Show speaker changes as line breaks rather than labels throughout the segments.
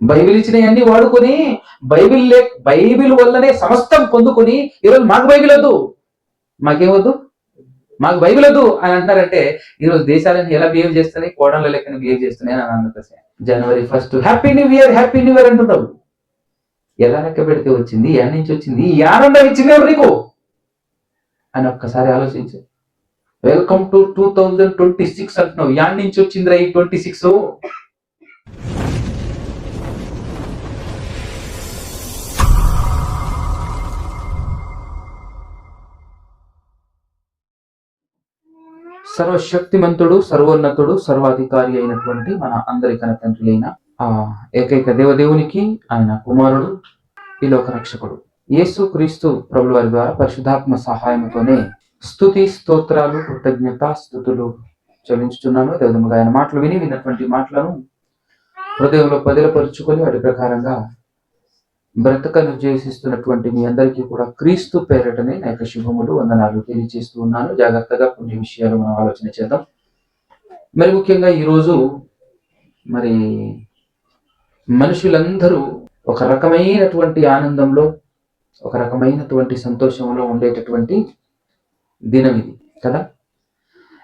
Bible ఇచ్చినవన్నీ వాడుకొని Bible లే Bible వల్లనే సమస్తం పొందుకొని ఈరోజు మాకు బైబిల్ వద్దు. మాకేమొద్దు మాకు బైబిల్ వద్దు అని అంటున్నారంటే ఈరోజు దేశాలను ఎలా బిహేవ్ చేస్తున్నాయి? కోడళ్ళ లెక్కన బిహేవ్ చేస్తున్నాయి అని అందుకోసం January first. Happy new year happy new year అంటున్నావు. ఎలా లెక్క పెడితే వచ్చింది? ఎక్కడి నుంచి వచ్చింది? ఈ ఆనందం ఇచ్చింది ఎవరు నీకు? అని ఒక్కసారి ఆలోచించు. Welcome to two thousand twenty six అంటున్నావు. యాడ్ నుంచి వచ్చిందిరా ఈ ట్వంటీ సిక్స్ సర్వశక్తిమంతుడు సర్వోన్నతుడు సర్వాధికారి అయినటువంటి మన అందరి కన తండ్రి అయిన ఆ ఏకైక దేవదేవునికి ఆయన కుమారుడు ఈ లోక రక్షకుడు యేసు క్రీస్తు ప్రభుల వారి ద్వారా పరిశుధాత్మ సహాయంతోనే స్తుతి స్తోత్రాలు కృతజ్ఞత స్థుతులు చెల్లించుతున్నాను అదేవిధంగా ఆయన మాటలు విని విన్నటువంటి మాటలను హృదయంలో పదిలపరుచుకొని వాటి ప్రకారంగా బ్రతకను జీవిస్తున్నటువంటి మీ అందరికీ కూడా క్రీస్తు పేరటనే నా యొక్క శుభములు వందనాలు తెలియజేస్తూ ఉన్నాను. జాగ్రత్తగా కొన్ని విషయాలు మనం ఆలోచన చేద్దాం. మరి ముఖ్యంగా ఈరోజు మరి మనుషులందరూ ఒక రకమైనటువంటి ఆనందంలో ఒక రకమైనటువంటి సంతోషంలో ఉండేటటువంటి దినం ఇది కదా?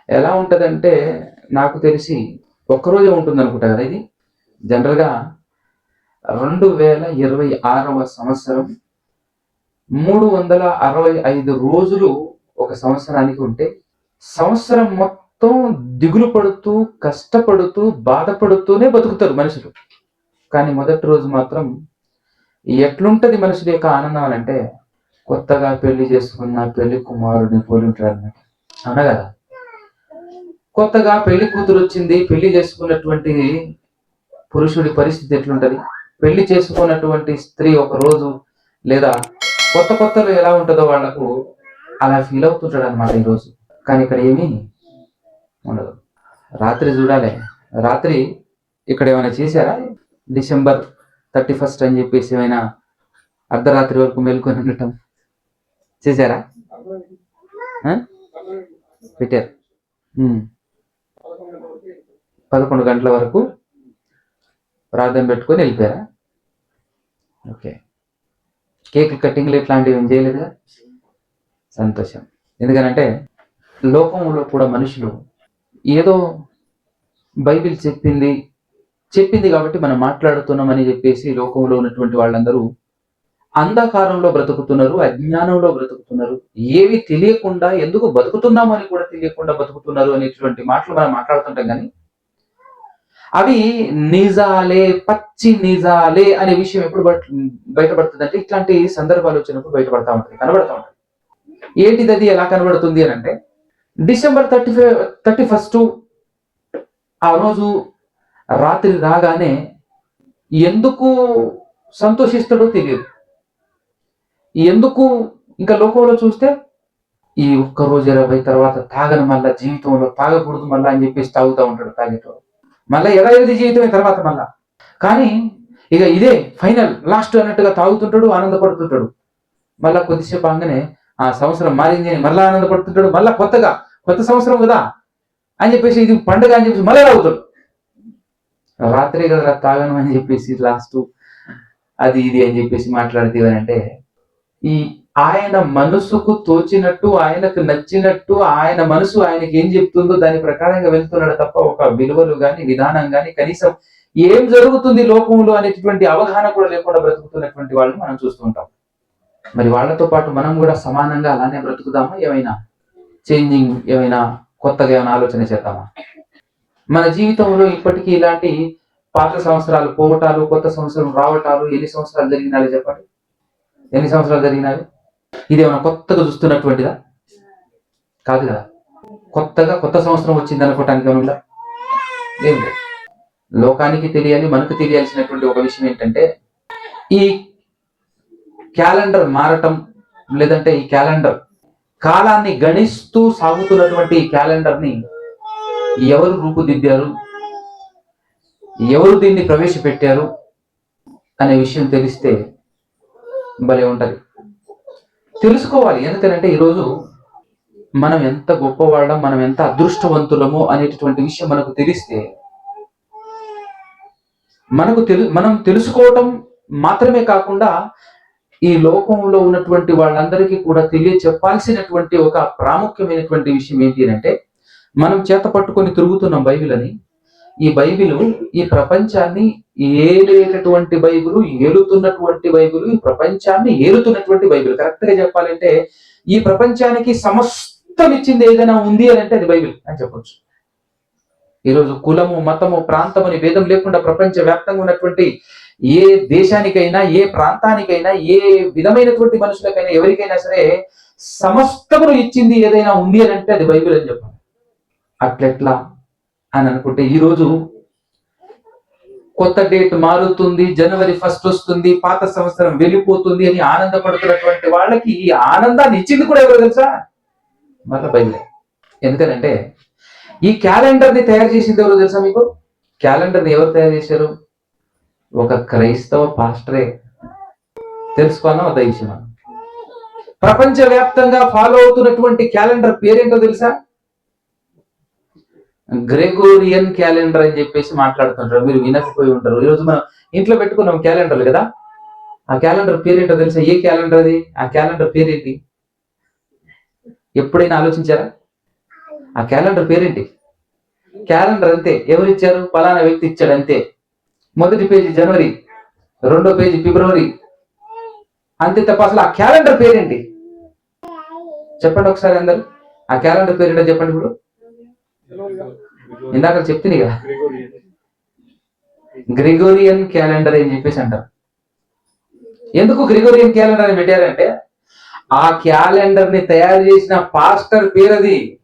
ఎలా ఉంటుందంటే నాకు తెలిసి ఒక్కరోజే ఉంటుంది అనుకుంటా కదా ఇది? జనరల్గా రెండు వేల ఇరవై ఆరవ సంవత్సరం మూడు వందల అరవై ఐదు రోజులు ఒక సంవత్సరానికి ఉంటే సంవత్సరం మొత్తం దిగులు పడుతూ కష్టపడుతూ బాధపడుతూనే బతుకుతారు మనుషులు. కానీ మొదటి రోజు మాత్రం ఎట్లుంటది మనుషుల యొక్క ఆనందం అని అంటే కొత్తగా పెళ్ళి చేసుకున్న పెళ్ళి కుమారుడిని పోలి ఉంటాడు అన్నమాట. అవునా కదా? కొత్తగా పెళ్ళి కూతురు వచ్చింది పెళ్ళి చేసుకున్నటువంటి పురుషుడి పరిస్థితి ఎట్లుంటది? పెళ్ళి చేసుకున్నటువంటి స్త్రీ ఒక రోజు లేదా కొత్త కొత్తలో ఎలా ఉంటుందో వాళ్ళకు అలా ఫీల్ అవుతుంటాడు అనమాట ఈరోజు. కానీ ఇక్కడ ఏమీ ఉండదు. రాత్రి చూడాలి. రాత్రి ఇక్కడ ఏమైనా చేశారా? డిసెంబర్ థర్టీ ఫస్ట్ అని చెప్పేసి ఏమైనా అర్ధరాత్రి వరకు మేల్కొని ఉండటం చేశారా? పెట్టారు. పదకొండు గంటల వరకు ప్రార్థన పెట్టుకొని వెళ్ళిపోయారా? ఓకే. కేక్ కటింగ్లు ఇట్లాంటివి ఏం చేయలేదుగా సంతోషం. ఎందుకనంటే లోకంలో కూడా మనుషులు ఏదో బైబిల్ చెప్పింది చెప్పింది కాబట్టి మనం మాట్లాడుతున్నామని చెప్పేసి లోకంలో ఉన్నటువంటి వాళ్ళందరూ అంధకారంలో బ్రతుకుతున్నారు అజ్ఞానంలో బ్రతుకుతున్నారు ఏవి తెలియకుండా ఎందుకు బతుకుతున్నామని కూడా తెలియకుండా బతుకుతున్నారు అనేటువంటి మాటలు మనం మాట్లాడుతుంటాం కానీ అవి నిజాలే పచ్చి నిజాలే అనే విషయం ఎప్పుడు బయటపడుతుంది అంటే ఇట్లాంటి సందర్భాలు వచ్చినప్పుడు బయటపడతా ఉంటాయి కనబడతా ఉంటాయి ఏంటిది అది ఎలా కనబడుతుంది అని అంటే December thirty five thirty first ఆ రోజు రాత్రి రాగానే ఎందుకు సంతోషిస్తాడో తెలియదు. ఎందుకు ఇంకా లోకంలో చూస్తే ఈ ఒక్క రోజు ఇరవై తర్వాత తాగను మళ్ళా జీవితంలో తాగకూడదు మళ్ళా అని చెప్పేసి తాగుతూ ఉంటాడు తాగేటోడు మళ్ళీ యథావిధి జీవితమే తర్వాత మళ్ళా. కానీ ఇక ఇదే ఫైనల్ లాస్ట్ అన్నట్టుగా తాగుతుంటాడు ఆనందపడుతుంటాడు. మళ్ళా కొద్దిసేపు అంగనే ఆ సంవత్సరం మారింది అని మళ్ళీ ఆనందపడుతుంటాడు మళ్ళా కొత్తగా కొత్త సంవత్సరం కదా అని చెప్పేసి ఇది పండుగ అని చెప్పేసి మళ్ళీ తాగుతాడు రాత్రి కదా తాగను అని చెప్పేసి లాస్ట్ అది ఇది అని చెప్పేసి మాట్లాడితే అంటే ఈ ఆయన మనసుకు తోచినట్టు ఆయనకు నచ్చినట్టు ఆయన మనసు ఆయనకి ఏం చెప్తుందో దాని ప్రకారంగా వెళ్తున్నాడు తప్ప ఒక విలువలు గాని విధానం గాని కనీసం ఏం జరుగుతుంది లోకంలో అనేటటువంటి అవగాహన కూడా లేకుండా బ్రతుకుతున్నటువంటి వాళ్ళని మనం చూస్తుంటాం మరి వాళ్ళతో పాటు మనం కూడా సమానంగా అలానే బ్రతుకుదామా? ఏమైనా చేంజింగ్ ఏమైనా కొత్తగా ఏమైనా ఆలోచన చేద్దామా? మన జీవితంలో ఇప్పటికీ ఇలాంటి పాత సంవత్సరాలు పోవటాలు కొత్త సంవత్సరం రావటాలు ఎన్ని సంవత్సరాలు జరిగినాయి చెప్పండి? ఎన్ని సంవత్సరాలు జరిగినాయి? ఇది ఏమైనా కొత్తగా చూస్తున్నటువంటిదా? కాదు కదా. కొత్తగా కొత్త సంవత్సరం వచ్చింది అనుకోవటానికి ఏమైనా లేదు. లోకానికి తెలియాలి మనకు తెలియాల్సినటువంటి ఒక విషయం ఏంటంటే ఈ క్యాలెండర్ మారటం లేదంటే ఈ క్యాలెండర్ కాలాన్ని గణిస్తూ సాగుతున్నటువంటి ఈ క్యాలెండర్ని ఎవరు రూపుదిద్దారు? ఎవరు దీన్ని ప్రవేశపెట్టారు? అనే విషయం తెలిస్తే భలే ఉంటుంది. తెలుసుకోవాలి. ఎందుకంటే ఈరోజు మనం ఎంత గొప్పవాళ్ళం మనం ఎంత అదృష్టవంతులము అనేటటువంటి విషయం మనకు తెలిస్తే మనకు తెలు మనం తెలుసుకోవటం మాత్రమే కాకుండా ఈ లోకంలో ఉన్నటువంటి వాళ్ళందరికీ కూడా తెలియ చెప్పాల్సినటువంటి ఒక ప్రాముఖ్యమైనటువంటి విషయం ఏంటి అంటే మనం చేత పట్టుకొని తిరుగుతున్నాం బైబిల్ అని. ఈ బైబిల్ ఈ ప్రపంచాన్ని ఏలేటటువంటి బైబిల్ ఏలుతున్నటువంటి బైబిల్ ఈ ప్రపంచాన్ని ఏలుతున్నటువంటి బైబిల్. కరెక్ట్గా చెప్పాలంటే ఈ ప్రపంచానికి సమస్తం ఇచ్చింది ఏదైనా ఉంది అని అంటే అది బైబిల్ అని చెప్పొచ్చు. ఈరోజు కులము మతము ప్రాంతము అని భేదం లేకుండా ప్రపంచ వ్యాప్తంగా ఉన్నటువంటి ఏ దేశానికైనా ఏ ప్రాంతానికైనా ఏ విధమైనటువంటి మనుషులకైనా ఎవరికైనా సరే సమస్తమును ఇచ్చింది ఏదైనా ఉంది అని అంటే అది బైబిల్ అని చెప్పాలి. అట్లెట్లా? అని అనుకుంటే ఈరోజు కొత్త డేట్ మారుతుంది జనవరి ఫస్ట్ వస్తుంది పాత సంవత్సరం వెళ్ళిపోతుంది అని ఆనందపడుతున్నటువంటి వాళ్ళకి ఈ ఆనందాన్ని ఇచ్చింది కూడా ఎవరు తెలుసా? మళ్ళీ బైబిలే. ఎందుకనంటే ఈ క్యాలెండర్ని తయారు చేసింది ఎవరు తెలుసా మీకు? క్యాలెండర్ని ఎవరు తయారు చేశారు? ఒక క్రైస్తవ పాస్టరే. తెలుసుకోవాలా వద్ద విషయం ప్రపంచ వ్యాప్తంగా ఫాలో అవుతున్నటువంటి క్యాలెండర్ పేరేంటో తెలుసా? గ్రెగోరియన్ క్యాలెండర్ అని చెప్పేసి మాట్లాడుతుంటారు. మీరు వినకపోయి ఉంటారు. ఈరోజు మనం ఇంట్లో పెట్టుకున్నాం క్యాలెండర్లు కదా? ఆ క్యాలెండర్ పేరేంటో తెలుసా? ఏ క్యాలెండర్ అది? ఆ క్యాలెండర్ పేరేంటి ఎప్పుడైనా ఆలోచించారా? ఆ క్యాలెండర్ పేరేంటి క్యాలెండర్ అంతే. ఎవరు ఇచ్చారు? ఫలానా వ్యక్తి ఇచ్చాడు అంతే. మొదటి పేజీ జనవరి రెండో పేజీ ఫిబ్రవరి. అంతే తప్ప అసలు ఆ క్యాలెండర్ పేరేంటి చెప్పండి ఒకసారి అందరు. ఆ క్యాలెండర్ పేరేంటో చెప్పండి ఇప్పుడు. ఇందాక చెప్తుంది కదా. గ్రిగోరియన్. క్యాలెండర్ అని చెప్పేసి అంటారు. ఎందుకు గ్రిగోరియన్ క్యాలెండర్ అని పెట్టారంటే ఆ క్యాలెండర్ని తయారు చేసిన పాస్టర్ పేరది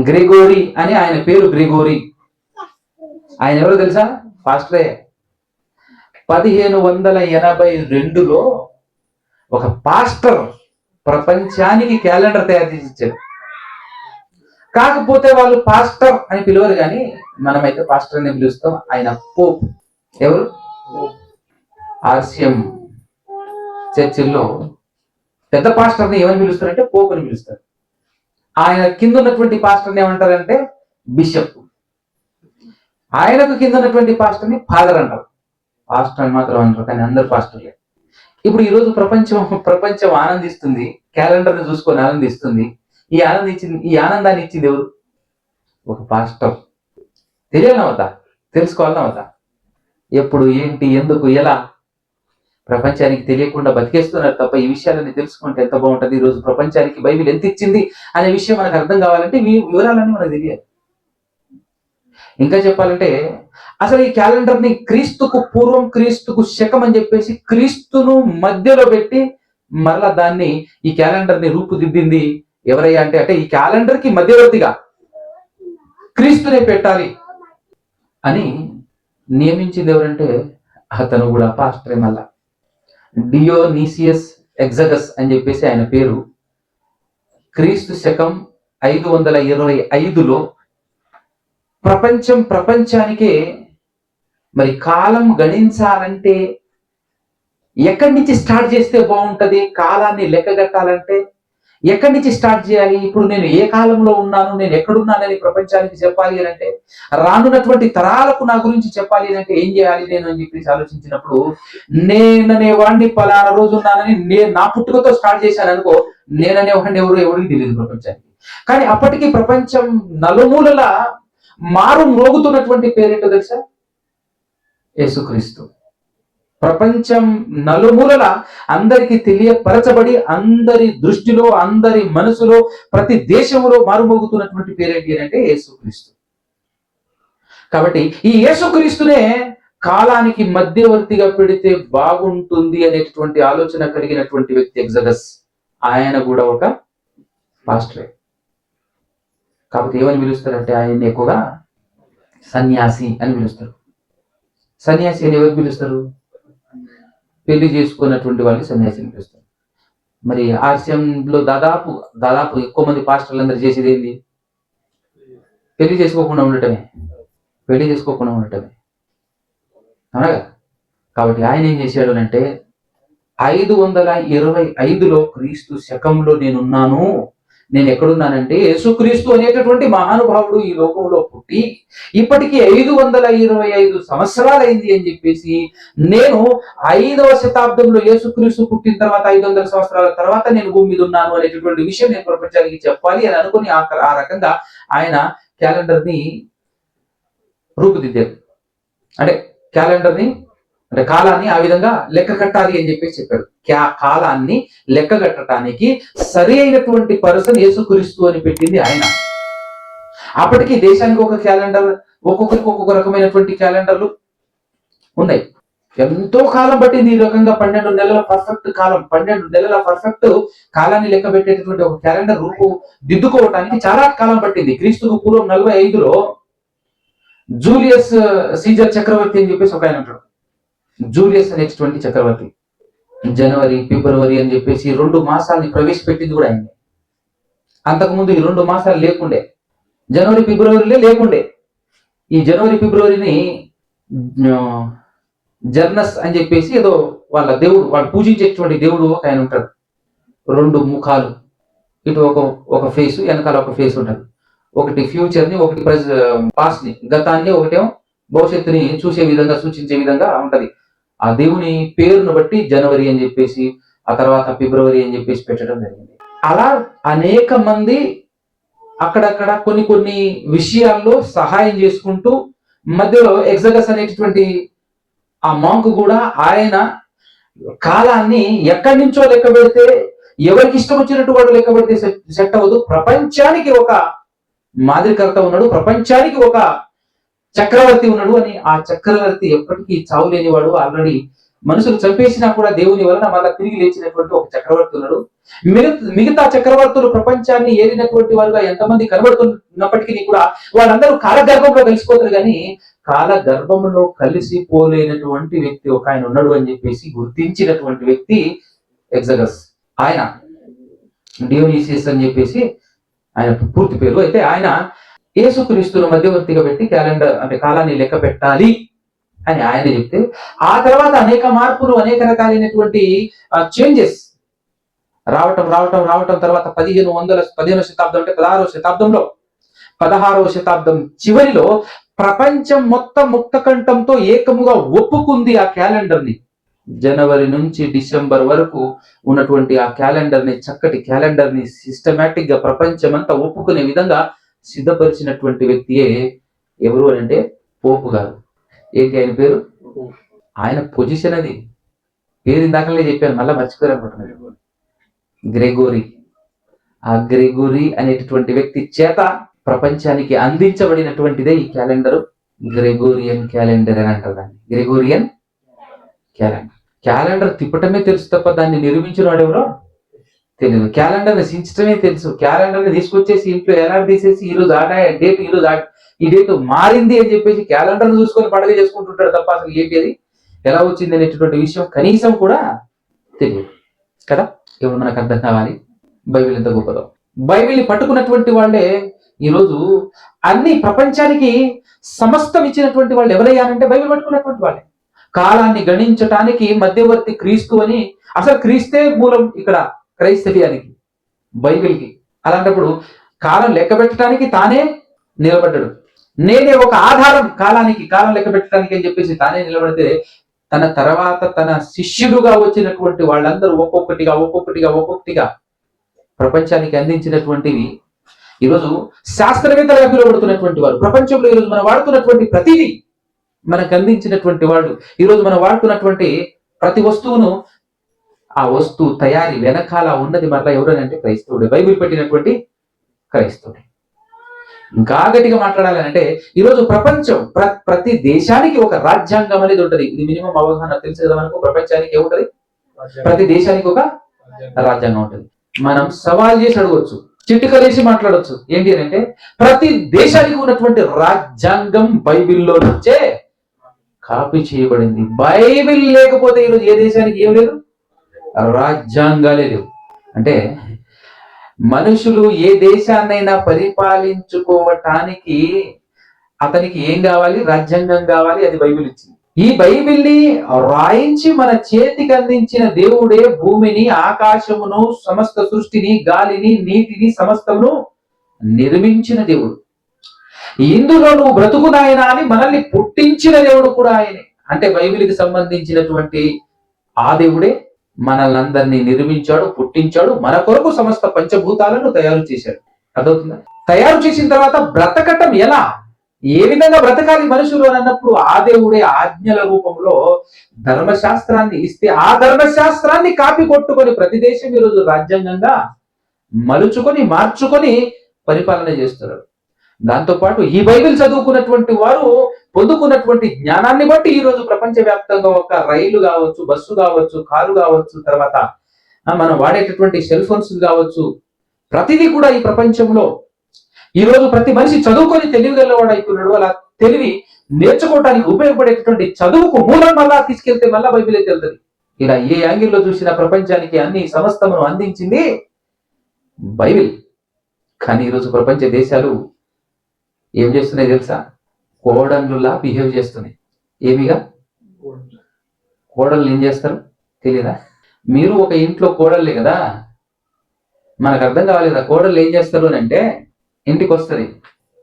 గ్రిగోరి అని ఆయన పేరు గ్రిగోరి. ఆయన ఎవరో తెలుసా? పాస్టరే. పదిహేను వందల ఎనభై రెండులో ఒక పాస్టర్ ప్రపంచానికి క్యాలెండర్ తయారు చేసి ఇచ్చారు కాకపోతే వాళ్ళు పాస్టర్ అని పిలవరు కానీ మనమైతే పాస్టర్ అని పిలుస్తాం? ఆయన పోప్. ఎవరు? ఆర్సిఎం చర్చిల్లో పెద్ద పాస్టర్ని ఏమని పిలుస్తారంటే పోప్ అని పిలుస్తారు. ఆయన కింద ఉన్నటువంటి పాస్టర్ని ఏమంటారంటే బిషప్. ఆయనకు కింద ఉన్నటువంటి పాస్టర్ని ఫాదర్ అంటారు. పాస్టర్ అని మాత్రం అంటారు కానీ అందరు పాస్టర్లే. ఇప్పుడు ఈ రోజు ప్రపంచం ప్రపంచం ఆనందిస్తుంది క్యాలెండర్ని చూసుకొని ఆనందిస్తుంది. ఈ ఆనందం ఇచ్చింది ఈ ఆనందాన్ని ఇచ్చింది ఎవరు? ఒక పాస్టర్. తెలియాలన్నా వద్దా? తెలుసుకోవాలన్నా వద్దా? ఎప్పుడు ఏంటి ఎందుకు ఎలా? ప్రపంచానికి తెలియకుండా బతికేస్తున్నారు తప్ప ఈ విషయాలని తెలుసుకుంటే ఎంత బాగుంటుంది? ఈ రోజు ప్రపంచానికి బైబిల్ ఎంత ఇచ్చింది అనే విషయం మనకు అర్థం కావాలంటే ఈ వివరాలన్నీ మనకు తెలియాలి. ఇంకా చెప్పాలంటే అసలు ఈ క్యాలెండర్ని క్రీస్తుకు పూర్వం క్రీస్తుకు శకం అని చెప్పేసి క్రీస్తును మధ్యలో పెట్టి మరలా దాన్ని ఈ క్యాలెండర్ని రూపుదిద్దింది ఎవరయ్యా అంటే అంటే ఈ క్యాలెండర్కి మధ్యవర్తిగా క్రీస్తునే పెట్టాలి అని నియమించింది ఎవరంటే అతను కూడా పాస్టరే మళ్ళా. డియోనీసియస్ ఎగ్జగస్ అని చెప్పేసి ఆయన పేరు. క్రీస్తు శకం ఐదు వందల ఇరవై ఐదులో ప్రపంచం ప్రపంచానికే మరి కాలం గణించాలంటే ఎక్కడి నుంచి స్టార్ట్ చేస్తే బాగుంటది? కాలాన్ని లెక్కగట్టాలంటే ఎక్కడి నుంచి స్టార్ట్ చేయాలి? ఇప్పుడు నేను ఏ కాలంలో ఉన్నాను? నేను ఎక్కడున్నానని ప్రపంచానికి చెప్పాలి అని అంటే రానున్నటువంటి తరాలకు నా గురించి చెప్పాలి అని అంటే ఏం చేయాలి నేను అని చెప్పేసి ఆలోచించినప్పుడు నేననే వాడిని పలానా రోజు ఉన్నానని నేను నా పుట్టుకతో స్టార్ట్ చేశాను అనుకో నేననే వాడిని ఎవరు ఎవరికి తెలియదు ప్రపంచానికి. కానీ అప్పటికి ప్రపంచం నలుమూలల మారు మోగుతున్నటువంటి పేరేంటో తెలుసా? యేసుక్రీస్తు. ప్రపంచం నలుమూలల అందరికి తెలియపరచబడి అందరి దృష్టిలో అందరి మనసులో ప్రతి దేశంలో మారుమోగుతున్నటువంటి పేరేంటి అంటే యేసుక్రీస్తు. కాబట్టి ఈ యేసుక్రీస్తునే కాలానికి మధ్యవర్తిగా పెడితే బాగుంటుంది అనేటటువంటి ఆలోచన కలిగినటువంటి వ్యక్తి ఎగ్జగస్. ఆయన కూడా ఒక పాస్టరే. కాబట్టి ఏమని పిలుస్తారంటే ఆయన్ని ఎక్కువగా? సన్యాసి అని పిలుస్తారు. సన్యాసి అని ఎవరు పిలుస్తారు? పెళ్ళి చేసుకున్నటువంటి వాళ్ళని సన్యాసి పిలుస్తారు మరి ఆశ్రమంలో దాదాపు దాదాపు ఎక్కువ మంది పాస్టర్లందరూ చేసేది ఏంది? పెళ్ళి చేసుకోకుండా ఉండటమే. పెళ్ళి చేసుకోకుండా ఉండటమే. అవునా కాబట్టి ఆయన ఏం చేశాడు అంటే ఐదు వందల ఇరవై ఐదులో క్రీస్తు శకంలో నేనున్నాను నేను ఎక్కడున్నానంటే యేసుక్రీస్తు అనేటటువంటి మహానుభావుడు ఈ లోకంలో పుట్టి ఇప్పటికీ ఐదు వందల ఇరవై ఐదు సంవత్సరాలైంది అని చెప్పేసి నేను ఐదవ శతాబ్దంలో యేసుక్రీస్తు పుట్టిన తర్వాత ఐదు వందల సంవత్సరాల తర్వాత నేను భూమి మీద ఉన్నాను అనేటటువంటి విషయం నేను ప్రపంచానికి చెప్పాలి అని అనుకుని ఆ ఆ రకంగా ఆయన క్యాలెండర్ని రూపుదిద్దారు. అంటే క్యాలెండర్ని అంటే కాలాన్ని ఆ విధంగా లెక్క కట్టాలి అని చెప్పేసి చెప్పాడు. క్యా కాలాన్ని లెక్క కట్టడానికి సరి అయినటువంటి పర్సన్ యేసుక్రీస్తు అని పెట్టింది ఆయన. అప్పటికి దేశానికి ఒక క్యాలెండర్ ఒక్కొక్కరికి ఒక్కొక్క రకమైనటువంటి క్యాలెండర్లు ఉన్నాయి. ఎంతో కాలం పట్టింది ఈ రకంగా పన్నెండు నెలల పర్ఫెక్ట్ కాలం పన్నెండు నెలల పర్ఫెక్ట్ కాలాన్ని లెక్క పెట్టేటటువంటి ఒక క్యాలెండర్ రూపు దిద్దుకోవటానికి చాలా కాలం పట్టింది. క్రీస్తుకు పూర్వం నలభై ఐదులో జూలియస్ సీజర్ చక్రవర్తి అని చెప్పేసి ఒక ఆయన ఉంటాడు. జూలియస్ అనేటువంటి చక్రవర్తి. జనవరి ఫిబ్రవరి అని చెప్పేసి రెండు మాసాలని ప్రవేశపెట్టింది కూడా ఆయనే. అంతకుముందు ఈ రెండు మాసాలు లేకుండే. జనవరి ఫిబ్రవరిలో లేకుండే. ఈ జనవరి ఫిబ్రవరిని జర్నస్ అని చెప్పేసి ఏదో వాళ్ళ దేవుడు వాళ్ళు పూజించేటువంటి దేవుడు ఒక ఆయన ఉంటాడు. రెండు ముఖాలు. ఇటు ఒక ఒక ఫేస్ వెనకాల ఒక ఫేస్ ఉంటుంది. ఒకటి ఫ్యూచర్ని ఒకటి పాస్ట్ని గతాన్ని ఒకటేమో భవిష్యత్తుని చూసే విధంగా సూచించే విధంగా ఉంటది. ఆ దేవుని పేరును బట్టి జనవరి అని చెప్పేసి ఆ తర్వాత ఫిబ్రవరి అని చెప్పేసి పెట్టడం జరిగింది. అలా అనేక మంది అక్కడక్కడ కొన్ని కొన్ని విషయాల్లో సహాయం చేసుకుంటూ మధ్యలో ఎగ్జగస్ అనేటటువంటి ఆ మాంక్ కూడా ఆయన కాలాన్ని ఎక్కడి నుంచో లెక్క పెడితే ఎవరికి ఇష్టం వచ్చినట్టు వాడు లెక్క పెడితే సెట్ అవ్వదు. ప్రపంచానికి ఒక మాదిరికర్త ఉన్నాడు. ప్రపంచానికి ఒక చక్రవర్తి ఉన్నాడు అని ఆ చక్రవర్తి ఎప్పటికీ చావు లేనివాడు. ఆల్రెడీ మనుషులు చంపేసినా కూడా దేవుని వలన మళ్ళా తిరిగి లేచినటువంటి ఒక చక్రవర్తి ఉన్నాడు. మిగతా మిగతా చక్రవర్తులు ప్రపంచాన్ని ఏలినటువంటి వాళ్ళుగా ఎంతమంది కనబడుతున్నప్పటికీ కూడా వాళ్ళందరూ కాలగర్భంలో కలిసిపోతారు కానీ కాల గర్భంలో కలిసిపోలేనటువంటి వ్యక్తి ఒక ఆయన ఉన్నాడు అని చెప్పేసి గుర్తించినటువంటి వ్యక్తి ఎగ్జగస్. ఆయన డియోనిసియస్ అని చెప్పేసి ఆయన పూర్తి పేరు. అయితే ఆయన యేసుక్రీస్తును మధ్యవర్తిగా పెట్టి క్యాలెండర్ అంటే కాలాన్ని లెక్క పెట్టాలి అని ఆయన చెప్తే ఆ తర్వాత అనేక మార్పులు అనేక రకాలైనటువంటి చేంజెస్ రావటం రావటం రావటం తర్వాత పదిహేను వందల పదిహేను శతాబ్దం అంటే పదహారవ శతాబ్దంలో పదహారవ శతాబ్దం చివరిలో ప్రపంచం మొత్తం ముక్తకంఠంతో ఏకముగా ఒప్పుకుంది ఆ క్యాలెండర్ని జనవరి నుంచి డిసెంబర్ వరకు ఉన్నటువంటి ఆ క్యాలెండర్ని చక్కటి క్యాలెండర్ని సిస్టమేటిక్గా ప్రపంచమంతా ఒప్పుకునే విధంగా సిద్ధపరిచినటువంటి వ్యక్తియే ఎవరు అని అంటే పోపు గారు. ఏంటి ఆయన పేరు? ఆయన పొజిషన్ అది. పేరు ఇందాకలే చెప్పాను మళ్ళీ మర్చిపోయారనుకుంటున్నారు గ్రెగోరీ. ఆ గ్రెగోరీ అనేటటువంటి వ్యక్తి చేత ప్రపంచానికి అందించబడినటువంటిదే ఈ క్యాలెండర్. గ్రెగోరియన్ క్యాలెండర్ అని అంటారు దాన్ని. Gregorian calendar. క్యాలెండర్ తిప్పటమే తెలుసు తప్ప దాన్ని నిర్మించిన వాడెవరో తెలియదు క్యాలెండర్ని తెలుసు. క్యాలెండర్ని తీసుకొచ్చేసి ఇంట్లో ఎలా తీసేసి ఈ రోజు ఆట డేట్ ఈ రోజు ఈ డేట్ మారింది అని చెప్పేసి క్యాలెండర్ చూసుకొని పండుగ చేసుకుంటుంటాడు తప్ప అసలు ఏంటి ఎలా వచ్చింది అనేటటువంటి విషయం కనీసం కూడా తెలియదు కదా? ఇప్పుడు మనకు అర్థం కావాలి? బైబిల్ ఎంత గొప్పదో. బైబిల్ని పట్టుకున్నటువంటి వాళ్ళే ఈరోజు అన్ని ప్రపంచానికి సమస్తం ఇచ్చినటువంటి వాళ్ళు ఎవరయ్యారంటే బైబిల్ పట్టుకున్నటువంటి వాళ్ళే. కాలాన్ని గణించటానికి మధ్యవర్తి క్రీస్తు అని అసలు క్రీస్తే మూలం ఇక్కడ క్రైస్తవ్యానికి బైబిల్కి. అలాంటప్పుడు కాలం లెక్క పెట్టడానికి తానే నిలబడ్డాడు. నేనే ఒక ఆధారం కాలానికి కాలం లెక్క పెట్టడానికి అని చెప్పేసి తానే నిలబడితే తన తర్వాత తన శిష్యుడుగా వచ్చినటువంటి వాళ్ళందరూ ఒక్కొక్కటిగా ఒక్కొక్కటిగా ఒక్కొక్కటిగా ప్రపంచానికి అందించినటువంటివి. ఈరోజు శాస్త్రవేత్తలుగా పిలువబడుతున్నటువంటి వారు ప్రపంచంలో ఈరోజు మనం వాడుతున్నటువంటి ప్రతిదీ మనకు అందించినటువంటి వాళ్ళు. ఈరోజు మనం వాడుతున్నటువంటి ప్రతి వస్తువును ఆ వస్తువు తయారీ వెనకాల ఉన్నది మరలా ఎవరని అంటే క్రైస్తవుడు. బైబిల్ పెట్టినటువంటి క్రైస్తవుడు. ఇంకా గట్టిగా మాట్లాడాలి అంటే ఈరోజు ప్రపంచం ప్ర ప్రతి దేశానికి ఒక రాజ్యాంగం అనేది ఉంటది. ఇది మినిమం అవగాహన తెలుసు కదా మనకు? ప్రపంచానికి ఏముంటది? ప్రతి దేశానికి ఒక రాజ్యాంగం. ఉంటుంది. మనం సవాల్ చేసి అడగొచ్చు చిటికలేసి మాట్లాడొచ్చు. ఏంటి అని అంటే ప్రతి దేశానికి ఉన్నటువంటి రాజ్యాంగం బైబిల్లో నుంచే కాపీ చేయబడింది. బైబిల్ లేకపోతే ఈరోజు ఏ దేశానికి ఏం లేదు? రాజ్యాంగాలే లేవు. అంటే మనుషులు ఏ దేశాన్నైనా పరిపాలించుకోవటానికి అతనికి ఏం కావాలి? రాజ్యాంగం కావాలి అది బైబిల్ ఇచ్చింది. ఈ బైబిల్ని రాయించి మన చేతికి అందించిన దేవుడే భూమిని ఆకాశమును సమస్త సృష్టిని గాలిని నీటిని సమస్తమును నిర్మించిన దేవుడు. ఇందులో నువ్వు బ్రతుకునాయనా అని మనల్ని పుట్టించిన దేవుడు కూడా ఆయనే. అంటే బైబిల్కి సంబంధించినటువంటి ఆ దేవుడే మనల్ని అందరినీ నిర్మించాడు పుట్టించాడు మన కొరకు సమస్త పంచభూతాలను తయారు చేశాడు. అర్థవుతుందా తయారు చేసిన తర్వాత బ్రతకటం ఎలా? ఏ విధంగా బ్రతకాలి మనుషులు అని అన్నప్పుడు ఆ దేవుడే ఆజ్ఞల రూపంలో ధర్మశాస్త్రాన్ని ఇస్తే ఆ ధర్మశాస్త్రాన్ని కాపీ కొట్టుకొని ప్రతి దేశం ఈరోజు రాజ్యాంగంగా మలుచుకొని మార్చుకొని పరిపాలన చేస్తున్నారు దాంతోపాటు ఈ బైబిల్ చదువుకున్నటువంటి వారు పొందుకున్నటువంటి జ్ఞానాన్ని బట్టి ఈ రోజు ప్రపంచవ్యాప్తంగా ఒక రైలు కావచ్చు బస్సు కావచ్చు కారు కావచ్చు తర్వాత మనం వాడేటటువంటి సెల్ ఫోన్స్ కావచ్చు ప్రతిదీ కూడా ఈ ప్రపంచంలో. ఈ రోజు ప్రతి మనిషి చదువుకొని తెలివి గలవాడు అయిపోయినాడు. అలా తెలివి నేర్చుకోవడానికి ఉపయోగపడేటటువంటి చదువుకు మూలం మళ్ళా తీసుకెళ్తే మళ్ళా బైబిల్ తెలుతుంది. ఇలా ఏ యాంగిల్లో చూసిన ప్రపంచానికి అన్ని సమస్తమును అందించింది బైబిల్. కానీ ఈరోజు ప్రపంచ దేశాలు ఏం చేస్తున్నాయి తెలుసా? కోడన్లులా బిహేవ్ చేస్తున్నాయి. ఏమిగా? కోడళ్ళు ఏం చేస్తారు? తెలియదా మీరు ఒక ఇంట్లో కోడళ్ళే కదా? మనకు అర్థం కావాలేదా కోడళ్ళు ఏం చేస్తారు అని అంటే ఇంటికి వస్తుంది.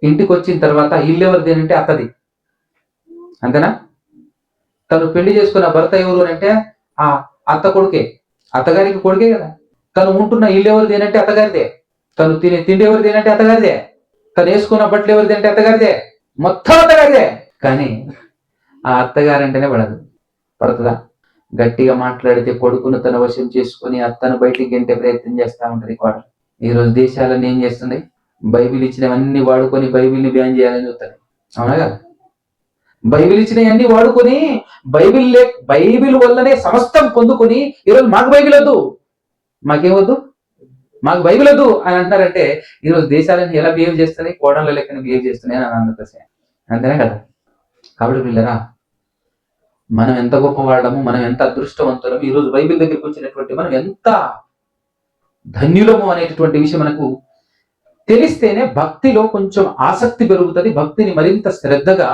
ఇంటికి వచ్చిన తర్వాత ఇల్లు ఎవరిది అంటే అత్తది. అంతేనా? తను పెళ్ళి చేసుకున్న భర్త ఎవరు అంటే ఆ అత్త కొడుకే. అత్తగారికి కొడుకే కదా. తను ఉంటున్న ఇల్లు ఎవరిది అంటే అత్తగారిదే. తను తినే తిండి ఎవరిది అంటే అత్తగారిదే. తను వేసుకున్న బట్టలు ఎవరిది అంటే అత్తగారిదే? మొత్తం అత్తగారిదే. కానీ ఆ అత్తగారంటేనే పడదు. పడుతుందా? గట్టిగా మాట్లాడితే కొడుకును తన వశం చేసుకుని అత్తను బయటికి గెంటే ప్రయత్నం చేస్తా ఉంటుంది కోడలు ఈ రోజు దేశాలన్నీ ఏం చేస్తుంది? బైబిల్ ఇచ్చినవన్నీ వాడుకొని బైబిల్ని బ్యాన్ చేయాలని చూస్తారు అవునా కదా? బైబిల్ ఇచ్చినవన్నీ వాడుకొని బైబిల్ లే బైబిల్ వల్లనే సమస్తం పొందుకొని ఈరోజు మాకు బైబిల్ వద్దు. మాకేం వద్దు? మాకు బైబిల్ వద్దు అని అంటున్నారంటే ఈరోజు దేశాలను ఎలా బిహేవ్ చేస్తున్నాయి కోడళ్ళ లెక్కన బిహేవ్ చేస్తున్నాయి అని అందుకోసం అంతేనే కదా? కాబట్టి పిల్లరా మనం ఎంత గొప్పవాళ్ళము మనం ఎంత అదృష్టవంతులము ఈరోజు బైబిల్ దగ్గరికి వచ్చినటువంటి మనం ఎంత ధన్యులము అనేటటువంటి విషయం మనకు తెలిస్తేనే భక్తిలో కొంచెం ఆసక్తి పెరుగుతుంది భక్తిని మరింత శ్రద్ధగా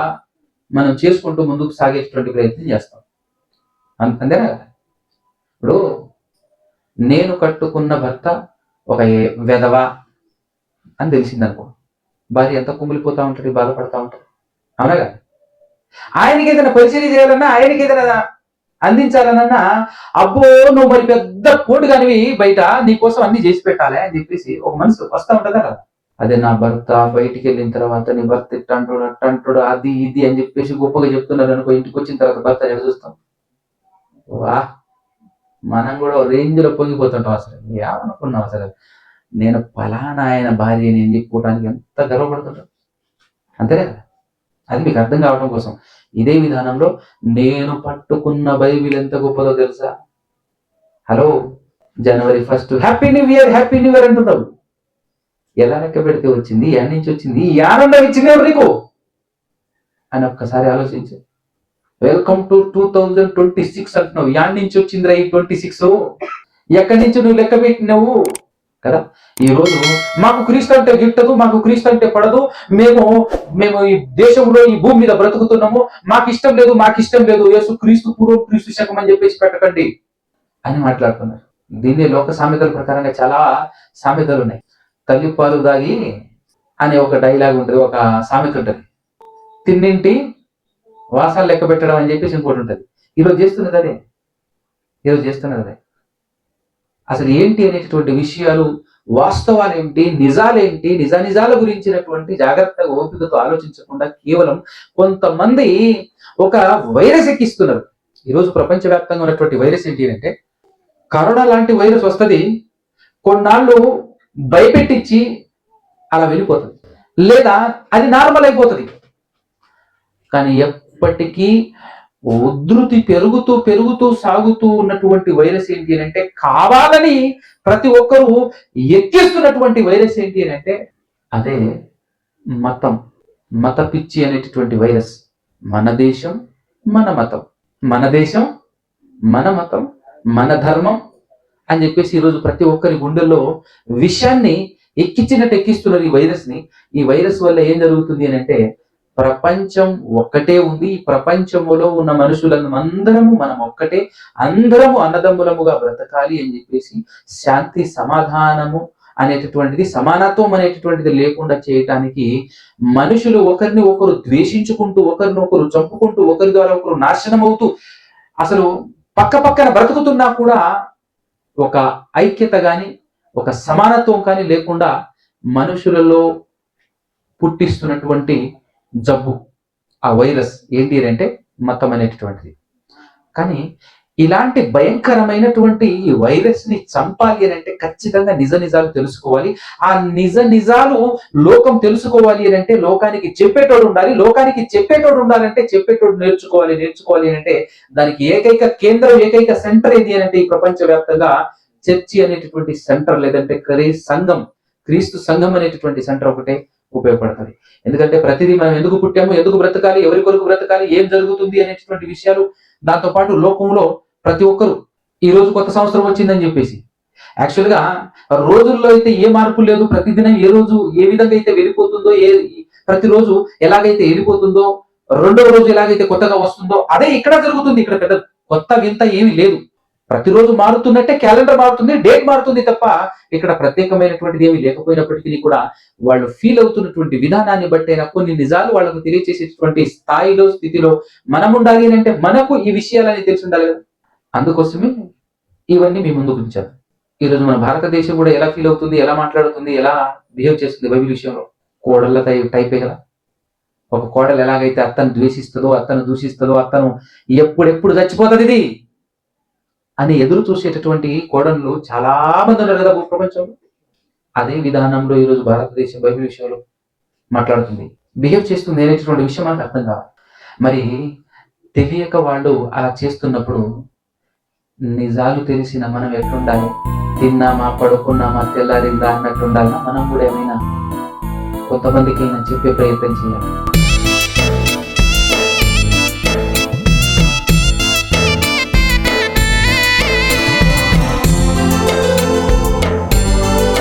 మనం చేసుకుంటూ ముందుకు సాగేటటువంటి ప్రయత్నం చేస్తాం. అంతేనా ఇప్పుడు నేను కట్టుకున్న భర్త ఒక వెధవ అని తెలిసిందనుకో. భార్య ఎంత కుమిలిపోతా ఉంటుంది బాధపడతా ఉంటుంది? అవునా కదా? ఆయనకి ఏదైనా పరిచయం చేయాలన్నా ఆయనకి ఏదైనా అందించాలనన్నా అబ్బో నువ్వు మరి పెద్ద పోటుగానివి బయట నీకోసం అన్ని చేసి పెట్టాలి అని చెప్పేసి ఒక మనసు వస్తా ఉంటుంది కదా? అదే నా భర్త బయటికి వెళ్ళిన తర్వాత నీ భర్త ఇట్ట అంటాడు అట్ట అంటాడు అది ఇది అని చెప్పేసి గొప్పగా చెప్తున్నారు అనుకో ఇంటికి వచ్చిన తర్వాత భర్త చూస్తాం వా మనం కూడా రేంజ్లో పొంగిపోతుంటాం అసలు. ఏమనుకున్నాం అసలు? నేను ఫలానా ఆయన భార్యని అని చెప్పుకోవడానికి ఎంత గర్వపడుతుంటాం? అంతేలే కదా? అది మీకు అర్థం కావడం కోసం. ఇదే విధానంలో నేను పట్టుకున్న బైబిల్ ఎంత గొప్పదో తెలుసా? Hello? January first happy new year happy new year అంటున్నావు. ఎలా లెక్క పెడితే వచ్చింది? ఎక్కడి నుంచి వచ్చింది? ఈ ఆనందం ఇచ్చింది నీకు? అని ఒక్కసారి ఆలోచించు. Welcome to two thousand twenty six అంటున్నావు. యాడ్ నుంచి వచ్చిందిరా ఈ ట్వంటీ సిక్స్? ఎక్కడి నుంచి నువ్వు లెక్క పెట్టినావు? కదా? ఈ రోజు మాకు క్రీస్తు అంటే గిట్టదు మాకు క్రీస్తు అంటే పడదు. మేము మేము ఈ దేశంలో ఈ భూమి మీద బ్రతుకుతున్నాము. మాకు ఇష్టం లేదు మాకు ఇష్టం లేదు. యేసు క్రీస్తు పూర్వం క్రీస్తు శకం అని చెప్పేసి పెట్టకండి అని మాట్లాడుతున్నారు. దీన్ని లోక సామెతల ప్రకారంగా చాలా సామెతలు ఉన్నాయి. తల్లి పాలు దాగి అనే ఒక డైలాగ్ ఉంటుంది ఒక సామెత ఉంటుంది. తిన్నింటి వాసాలు లెక్క పెట్టడం అని చెప్పేసి ఇంకోటి ఉంటుంది. ఈరోజు చేస్తున్నది అదే. ఈరోజు చేస్తున్నది అదే. అసలు ఏంటి అనేటటువంటి విషయాలు వాస్తవాలు ఏంటి నిజాలేంటి నిజ నిజాల గురించినటువంటి జాగ్రత్తగా ఓపికతో ఆలోచించకుండా కేవలం కొంతమంది ఒక వైరస్ ఎక్కిస్తున్నారు. ఈరోజు ప్రపంచవ్యాప్తంగా ఉన్నటువంటి వైరస్ ఏంటి అంటే కరోనా లాంటి వైరస్ వస్తుంది కొన్నాళ్ళు భయపెట్టించి అలా వెళ్ళిపోతుంది. లేదా అది నార్మల్ అయిపోతుంది. కానీ ఇప్పటికీ ఉధృతి పెరుగుతూ పెరుగుతూ సాగుతూ ఉన్నటువంటి వైరస్ ఏంటి అని అంటే కావాలని ప్రతి ఒక్కరూ ఎక్కిస్తున్నటువంటి వైరస్ ఏంటి అని అంటే అదే మతం. మత పిచ్చి అనేటటువంటి వైరస్. మన దేశం మన మతం. మన దేశం మన మతం మన ధర్మం అని చెప్పేసి ఈరోజు ప్రతి ఒక్కరి గుండెల్లో విషయాన్ని ఎక్కించినట్టు ఎక్కిస్తున్నారు ఈ వైరస్ని. ఈ వైరస్ వల్ల ఏం జరుగుతుంది అని అంటే ప్రపంచం ఒక్కటే ఉంది. ఈ ప్రపంచములో ఉన్న మనుషులను అందరము మనం ఒక్కటే అందరము అన్నదమ్ములముగా బ్రతకాలి అని చెప్పేసి శాంతి సమాధానము అనేటటువంటిది సమానత్వం అనేటటువంటిది లేకుండా చేయటానికి మనుషులు ఒకరిని ఒకరు ద్వేషించుకుంటూ ఒకరిని ఒకరు చంపుకుంటూ ఒకరి ద్వారా ఒకరు నాశనం అవుతూ అసలు పక్క పక్కన బ్రతుకుతున్నా కూడా ఒక ఐక్యత కానీ ఒక సమానత్వం కానీ లేకుండా మనుషులలో పుట్టిస్తున్నటువంటి జబ్బు ఆ వైరస్ ఏంటి అంటే మతం అనేటటువంటిది. కానీ ఇలాంటి భయంకరమైనటువంటి ఈ వైరస్ని చంపాలి అని అంటే ఖచ్చితంగా నిజ నిజాలు తెలుసుకోవాలి. ఆ నిజ నిజాలు లోకం తెలుసుకోవాలి అని అంటే లోకానికి చెప్పేటోడు ఉండాలి లోకానికి చెప్పేటోడు ఉండాలంటే చెప్పేటోడు నేర్చుకోవాలి నేర్చుకోవాలి అని అంటే దానికి ఏకైక కేంద్రం ఏకైక సెంటర్ ఏది అని అంటే ఈ ప్రపంచ వ్యాప్తంగా చర్చి అనేటటువంటి సెంటర్ లేదంటే క్రీ సంఘం క్రీస్తు సంఘం అనేటటువంటి సెంటర్ ఒకటే. ఉపయోగపడుతుంది ఎందుకంటే ప్రతిదీ మనం ఎందుకు పుట్టాము ఎందుకు బ్రతకాలి ఎవరి కొరకు బ్రతకాలి ఏం జరుగుతుంది అనేటువంటి విషయాలు దాంతో పాటు లోకంలో ప్రతి ఒక్కరు ఈ రోజు కొత్త సంవత్సరం వచ్చిందని చెప్పేసి. యాక్చువల్గా రోజుల్లో అయితే ఏ మార్పు లేదు ప్రతిదినం ఏ రోజు ఏ విధంగా అయితే వెళ్ళిపోతుందో ఏ ప్రతిరోజు ఎలాగైతే వెళ్ళిపోతుందో రెండవ రోజు ఎలాగైతే కొత్తగా వస్తుందో అదే ఇక్కడ జరుగుతుంది ఇక్కడ పెద్ద కొత్త వింత ఏమీ లేదు. ప్రతిరోజు మారుతున్నట్టే క్యాలెండర్ మారుతుంది డేట్ మారుతుంది తప్ప ఇక్కడ ప్రత్యేకమైనటువంటిది ఏమీ లేకపోయినప్పటికీ కూడా వాళ్ళు ఫీల్ అవుతున్నటువంటి విధానాన్ని బట్టైనా కొన్ని నిజాలు వాళ్ళకు తెలియచేసేటువంటి స్థాయిలో స్థితిలో మనం ఉండాలి అని అంటే మనకు ఈ విషయాలని తెలిసి ఉండాలి కదా. అందుకోసమే ఇవన్నీ మీ ముందుకు ఉంచారు ఈరోజు మన భారతదేశం కూడా ఎలా ఫీల్ అవుతుంది ఎలా మాట్లాడుతుంది ఎలా బిహేవ్ చేస్తుంది బైబిల్ విషయంలో? కోడళ్ళ టై టైపే కదా. ఒక కోడలు ఎలాగైతే అత్తను ద్వేషిస్తుందో అత్తను దూషిస్తుందో అత్తను ఎప్పుడెప్పుడు చచ్చిపోతుంది ఇది? అని ఎదురు చూసేటటువంటి కోడళ్ళు చాలా మంది ఉన్నారు కదా ప్రపంచంలో. అదే విధానంలో ఈరోజు భారతదేశం బైబిల్ విషయంలో మాట్లాడుతుంది. బిహేవ్ చేస్తుంది అనేటటువంటి విషయం మనకు అర్థం కావాలి. మరి తెలియక వాళ్ళు అలా చేస్తున్నప్పుడు నిజాలు తెలిసిన మనం ఎట్లుండాలి? తిన్నామా పడుకున్నామా తెల్లారిందా అన్నట్టు ఉండాలా మనం కూడా ఏమైనా కొంతమందికి అయినా చెప్పే ప్రయత్నం చేయాలి.